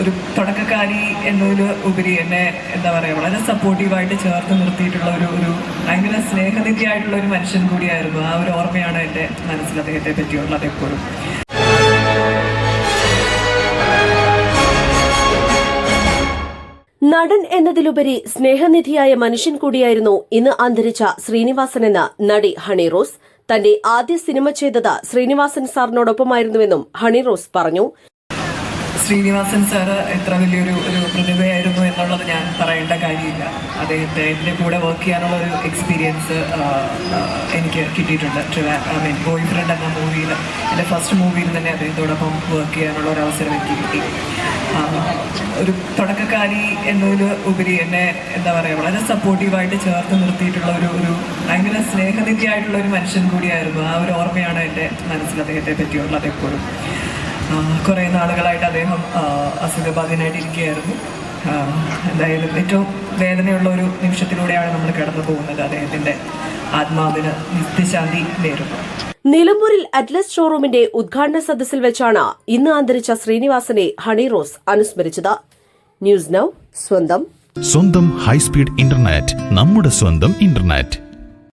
ഒരു തുടക്കക്കാരി എന്നതിൽ ഉപരി എന്നെ എന്താ പറയുക വളരെ സപ്പോർട്ടീവായിട്ട് ചേർത്ത് നിർത്തിയിട്ടുള്ള ഒരു ഒരു ഭയങ്കര സ്നേഹനിധിയായിട്ടുള്ള ഒരു മനുഷ്യൻ കൂടിയായിരുന്നു. ആ ഒരു ഓർമ്മയാണ് എന്റെ മനസ്സിൽ അദ്ദേഹത്തെ പറ്റിയുള്ളത് എപ്പോഴും നടൻ എന്നതിലുപരി സ്നേഹനിധിയായ മനുഷ്യൻ കൂടിയായിരുന്നു ഇന്ന് അന്തരിച്ച ശ്രീനിവാസൻ എന്ന നടി ഹണി റോസ്. തന്റെ ആദ്യ സിനിമ ചെയ്തത് ശ്രീനിവാസൻ സാറിനോടൊപ്പമായിരുന്നുവെന്നും ഹണി റോസ് പറഞ്ഞു. ശ്രീനിവാസൻ സാറ് എത്ര വലിയൊരു ഒരു പ്രതിഭയായിരുന്നു എന്നുള്ളത് ഞാൻ പറയേണ്ട കാര്യമില്ല. അദ്ദേഹത്തെ എന്റെ കൂടെ വർക്ക് ചെയ്യാനുള്ള ഒരു എക്സ്പീരിയൻസ് എനിക്ക് കിട്ടിയിട്ടുണ്ട്. ഐ മീൻ ബോയ് ഫ്രണ്ട് എന്ന മൂവിയിൽ എന്റെ ഫസ്റ്റ് മൂവിയിൽ തന്നെ അദ്ദേഹത്തോടൊപ്പം വർക്ക് ചെയ്യാനുള്ള ഒരു അവസരം എനിക്ക് കിട്ടി. ഒരു തുടക്കക്കാരി എന്നതിൽ ഉപരി എന്നെ എന്താ പറയുക വളരെ സപ്പോർട്ടീവായിട്ട് ചേർത്ത് നിർത്തിയിട്ടുള്ള ഒരു ഒരു ഭയങ്കര സ്നേഹനിധിയായിട്ടുള്ള ഒരു മനുഷ്യൻ കൂടിയായിരുന്നു. ആ ഒരു ഓർമ്മയാണ് എന്റെ മനസ്സിൽ അദ്ദേഹത്തെ പറ്റിയുള്ളത് എപ്പോഴും. കുറേ നാളുകളായിട്ട് അദ്ദേഹം അസുഖബാധിതനായിട്ട് ഇരിക്കുകയായിരുന്നു എന്തായാലും ഏറ്റവും വേദനയുള്ള ഒരു നിമിഷത്തിലൂടെയാണ് നമ്മൾ കടന്നു പോകുന്നത് അദ്ദേഹത്തിന്റെ ആത്മാവിന് നിത്യശാന്തി നേരുന്നു നിലമ്പൂരിൽ അറ്റ്ലസ് ഷോറൂമിന്റെ ഉദ്ഘാടന സദസ്സിൽ വെച്ചാണ് ഇന്ന് അന്തരിച്ച ശ്രീനിവാസനെ ഹണി റോസ് അനുസ്മരിച്ചത്. ന്യൂസ് നൌ സ്വന്തം. സ്വന്തം ഹൈസ്പീഡ് ഇന്റർനെറ്റ് നമ്മുടെ സ്വന്തം ഇന്റർനെറ്റ്.